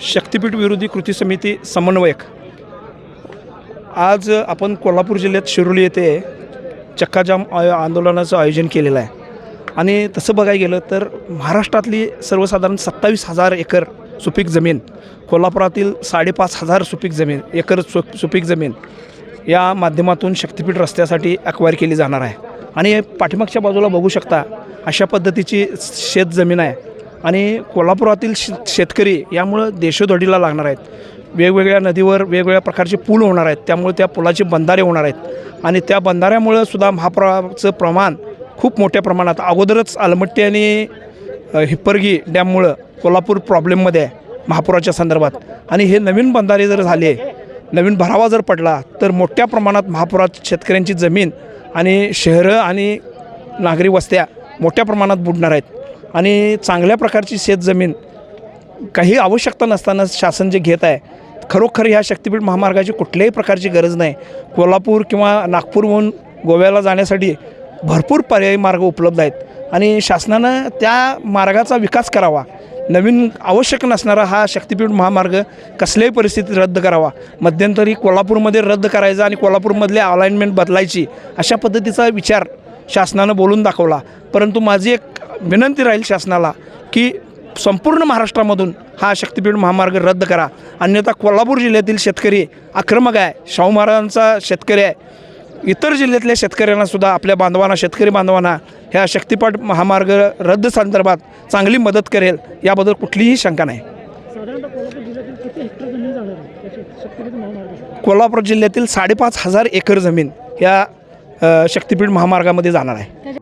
शक्तिपीठ विरोधी कृती समिती समन्वयक. आज आपण कोल्हापूर जिल्ह्यात शिरोली येथे चक्काजाम आय- आंदोलनाचं आयोजन केलेलं आहे. आणि तसं बघायला गेलं तर महाराष्ट्रातली सर्वसाधारण सत्तावीस हजार एकर सुपीक जमीन कोल्हापुरातील साडेपाच हजार सुपीक जमीन एकर सु सुपीक जमीन या माध्यमातून शक्तीपीठ रस्त्यासाठी अक्वायर केली जाणार आहे. आणि पाठीमागच्या बाजूला बघू शकता अशा पद्धतीची शेतजमीन आहे. आणि कोल्हापुरातील श शेतकरी यामुळं देशोधडीला लागणार आहेत. वेगवेगळ्या नदीवर वेगवेगळ्या प्रकारचे पूल होणार आहेत. त्यामुळे त्या पुलाचे बंधारे होणार आहेत. आणि त्या बंधाऱ्यामुळं सुद्धा महापुराचं प्रमाण खूप मोठ्या प्रमाणात अगोदरच आलमट्टी आणि हिप्परगी डॅममुळं कोल्हापूर प्रॉब्लेममध्ये आहे महापुराच्या संदर्भात. आणि हे नवीन बंधारे जर झाले नवीन भरावा जर पडला तर मोठ्या प्रमाणात महापुरात शेतकऱ्यांची जमीन आणि शहरं आणि नागरी वस्त्या मोठ्या प्रमाणात बुडणार आहेत. आणि चांगल्या प्रकारची शेतजमीन काही आवश्यकता नसताना शासन जे घेत आहे खरोखर ह्या शक्तीपीठ महामार्गाची कुठल्याही प्रकारची गरज नाही. कोल्हापूर किंवा नागपूरहून गोव्याला जाण्यासाठी भरपूर पर्यायी मार्ग उपलब्ध आहेत आणि शासनानं त्या मार्गाचा विकास करावा. नवीन आवश्यक नसणारा हा शक्तीपीठ महामार्ग कसल्याही परिस्थितीत रद्द करावा. मध्यंतरी कोल्हापूरमध्ये रद्द करायचा आणि कोल्हापूरमधले अलाइनमेंट बदलायची अशा पद्धतीचा विचार शासनानं बोलून दाखवला. परंतु माझी एक विनंती राहील शासनाला की संपूर्ण महाराष्ट्रामधून हा शक्तीपीठ महामार्ग रद्द करा. अन्यथा कोल्हापूर जिल्ह्यातील शेतकरी आक्रमक आहे. शाहू महाराजांचा शेतकरी आहे. इतर जिल्ह्यातल्या शेतकऱ्यांना सुद्धा आपल्या बांधवांना शेतकरी बांधवांना ह्या शक्तिपाठ महामार्ग रद्द संदर्भात चांगली मदत करेल याबद्दल कुठलीही शंका नाही. कोल्हापूर जिल्ह्यातील साडेपाच हजार एकर जमीन या शक्तीपीठ महामार्गामध्ये जाणार आहे.